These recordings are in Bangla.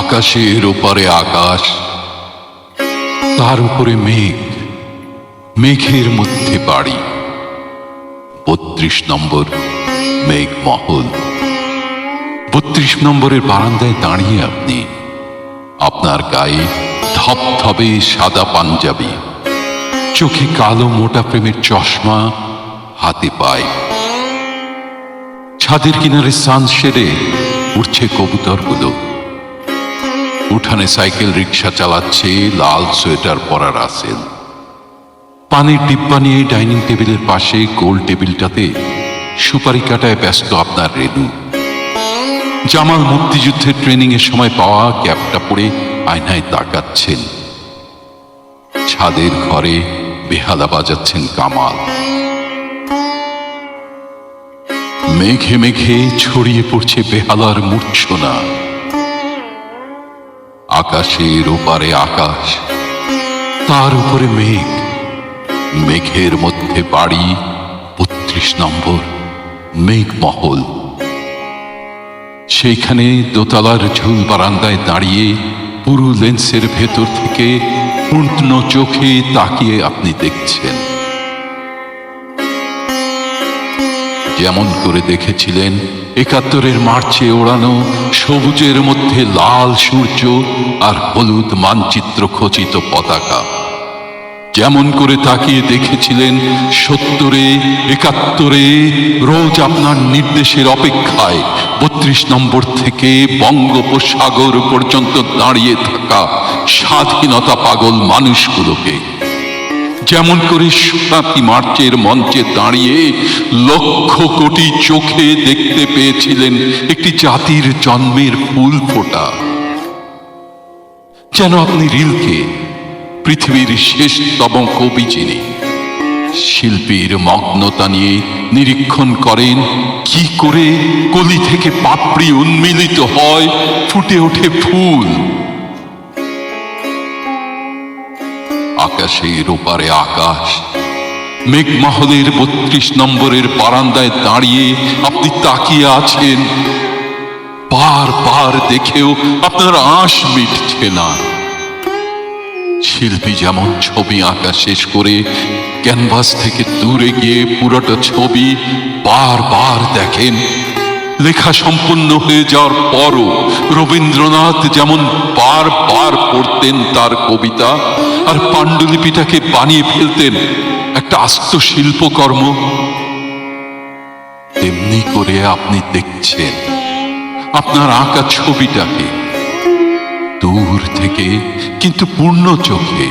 আকাশের ওপারে আকাশ, তার উপরে মেঘ, মেঘের মধ্যে বাড়ি। বত্রিশ নম্বর মেঘ মহল। বত্রিশ নম্বরের বারান্দায় দাঁড়িয়ে আপনি, আপনার গায়ে ধপধপে সাদা পাঞ্জাবি, চোখে কালো মোটা প্রেমের চশমা হাতে পায়। ছাদের কিনারে সান সেরে উঠছে কবুতরগুলো। উঠানে সাইকেল রিক্সা চালাচ্ছে, লাল সোয়েটার পরা রাসেল পানির ডিব্বা নিয়ে ডাইনিং টেবিলের পাশে গোল টেবিলটাতে সুপারি কাটায় ব্যস্ত আপনার রেনু। জামাল মুক্তিযুদ্ধের ট্রেনিং এর সময় পাওয়া ক্যাপটা পরে আয়নায় তাকাচ্ছেন। ছাদের ঘরে বেহালা বাজাচ্ছেন কামাল। মেঘে মেঘে ছড়িয়ে পড়ছে বেহালার মূর্ছনা। আকাশের ওপারে আকাশ, তার উপরে মেঘ। মেঘের মধ্যে বাড়ি বত্রিশ নম্বর মেঘমহল। সেইখানে দোতলার ঝুল বারান্দায় দাঁড়িয়ে পুরু লেন্সের ভেতর থেকে পূর্ণ চোখে তাকিয়ে আপনি দেখছেন। যেমন করে দেখেছিলেন, একাত্তরের মার্চে ওড়ানো সবুজের মধ্যে লাল সূর্য আর হলুদ মানচিত্র খচিত পতাকা। যেমন করে তাকিয়ে দেখেছিলেন সত্তরে, একাত্তরে, রোজ আপনার নির্দেশের অপেক্ষায় বত্রিশ নম্বর থেকে বঙ্গোপসাগর পর্যন্ত দাঁড়িয়ে থাকা স্বাধীনতা পাগল মানুষগুলোকে। যেমন করে সোনাতি মার্চের মঞ্চে দাঁড়িয়ে লক্ষ কোটি চোখে দেখতে পেয়েছিলেন একটি জাতির জন্মের ফুল ফোটা। যেন আপনি রিলকে, পৃথিবীর শেষতম কবি যিনি, শিল্পীর মগ্নতা নিয়ে নিরীক্ষণ করেন কি করে কলি থেকে পাপড়ি উন্মিলিত হয়, ফুটে ওঠে ফুল। আকাশের ওপারে আকাশ। মেঘমহলের বত্রিশ নম্বরের বারান্দায় দাঁড়িয়ে আপনি তাকিয়ে আছেন। বার বার দেখেও আপনার আঁশ মিটছে না। শিল্পী যেমন ছবি আঁকা শেষ করে ক্যানভাস থেকে দূরে গিয়ে পুরোটা ছবি বারবার দেখেন। লেখা সম্পূর্ণ হয়ে যাওয়ার পরও রবীন্দ্রনাথ যেমন বারবার পড়তেন তার কবিতা আর পাণ্ডুলিপিটাকে বানিয়ে ফেলতেন একটা আস্ত শিল্পকর্ম। তেমনি করে আপনি দেখছেন আপনার আঁকা ছবিটাকে দূর থেকে, কিন্তু পূর্ণ চোখে।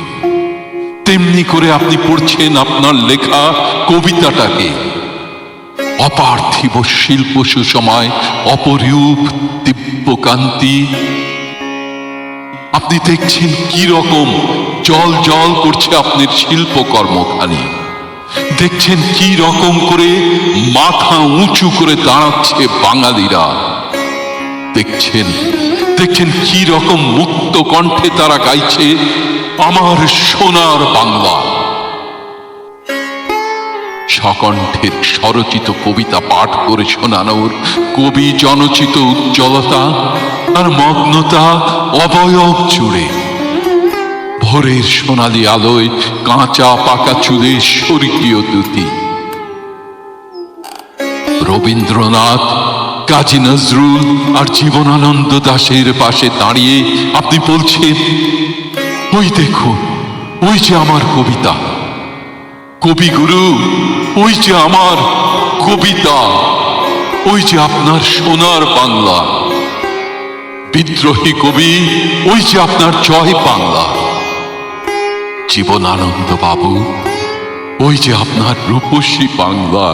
তেমনি করে আপনি পড়ছেন আপনার লেখা কবিতাটাকে। অপার্থিব শিল্প সুসময়, অপরূপ দিব্যকান্তি। আপনি দেখছেন কি রকম জল জল করছে আপনার শিল্পকর্মখানি দেখছেন কি রকম করে মাথা উঁচু করে দাঁড়াচ্ছে বাঙালিরা। দেখছেন দেখছেন কি রকম মুক্ত কণ্ঠে তারা গাইছে আমার সোনার বাংলা। সকণ্ঠের স্বরচিত কবিতা পাঠ করে শোনানোর কবি জনচিত উজ্জ্বলতা আর মগ্নতা অবয়ব জুড়ে। ভোরের সোনালি আলোয় কাঁচা পাকা চুলে স্বর্গীয় দুতি রবীন্দ্রনাথ, কাজী নজরুল আর জীবনানন্দ দাশের পাশে দাঁড়িয়ে আপনি বলছেন, ওই দেখুন, ওই যে আমার কবিতা। কবিগুরু, ওই যে আমার কবিতা। ওই যে আপনার সোনার বাংলা। বিদ্রোহী কবি, ওই যে আপনার জয় বাংলা। জীবনানন্দ বাবু। ওই যে আপনার রূপসী বাংলা।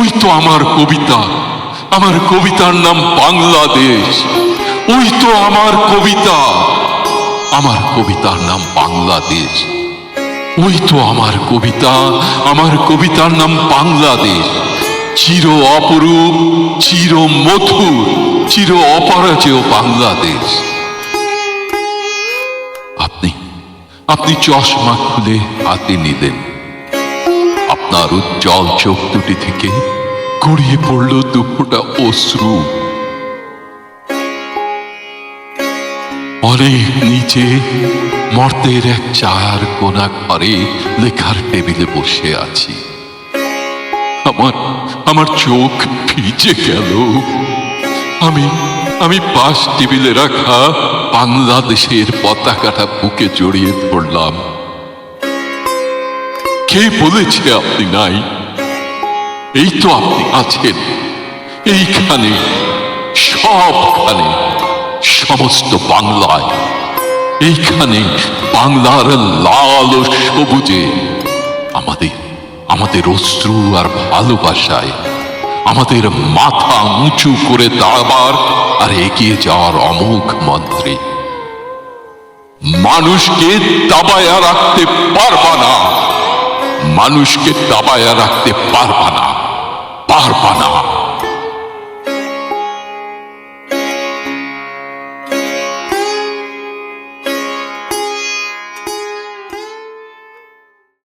ওই তো আমার কবিতা। আমার কবিতার নাম বাংলাদেশ। ওই তো আমার কবিতা। আমার কবিতার নাম বাংলাদেশ। ওই তো আমার কবিতা। আমার কবিতার নাম বাংলাদেশ। চির অপরূপ, চির মধুর, চির অপরাজেয় বাংলাদেশ। আপনি চশমা খুলে হাতে নিলেন। আপনার উজ্জ্বল চোখ দুটি থেকে গড়িয়ে পড়ল দুপুরটা অশ্রু। অনেক নিচে মর্তের এক চার কোনা ঘরে লেখার টেবিলে বসে আছি। আমার আমার চোখ ভিজে গেল। আমি আমি পাশ টেবিলে রাখা বাংলাদেশের পতাকাটা বুকে জড়িয়ে ধরলাম। কে বলেছে আপনি নাই? এই তো আপনি আছেন। এইখানে, সবখানে, সমস্ত বাংলায়। এইখানে বাংলার লাল ও সবুজে আমাদের আমাদের অশ্রু আর ভালোবাসায় আমাদের মাথা উঁচু করে দাঁড়াবার আর এগিয়ে যাওয়ার অমোঘ মন্ত্রে। মানুষকে দাবায়া রাখতে পারবা না। মানুষকে দাবায়া রাখতে পারবা না। পারবা না।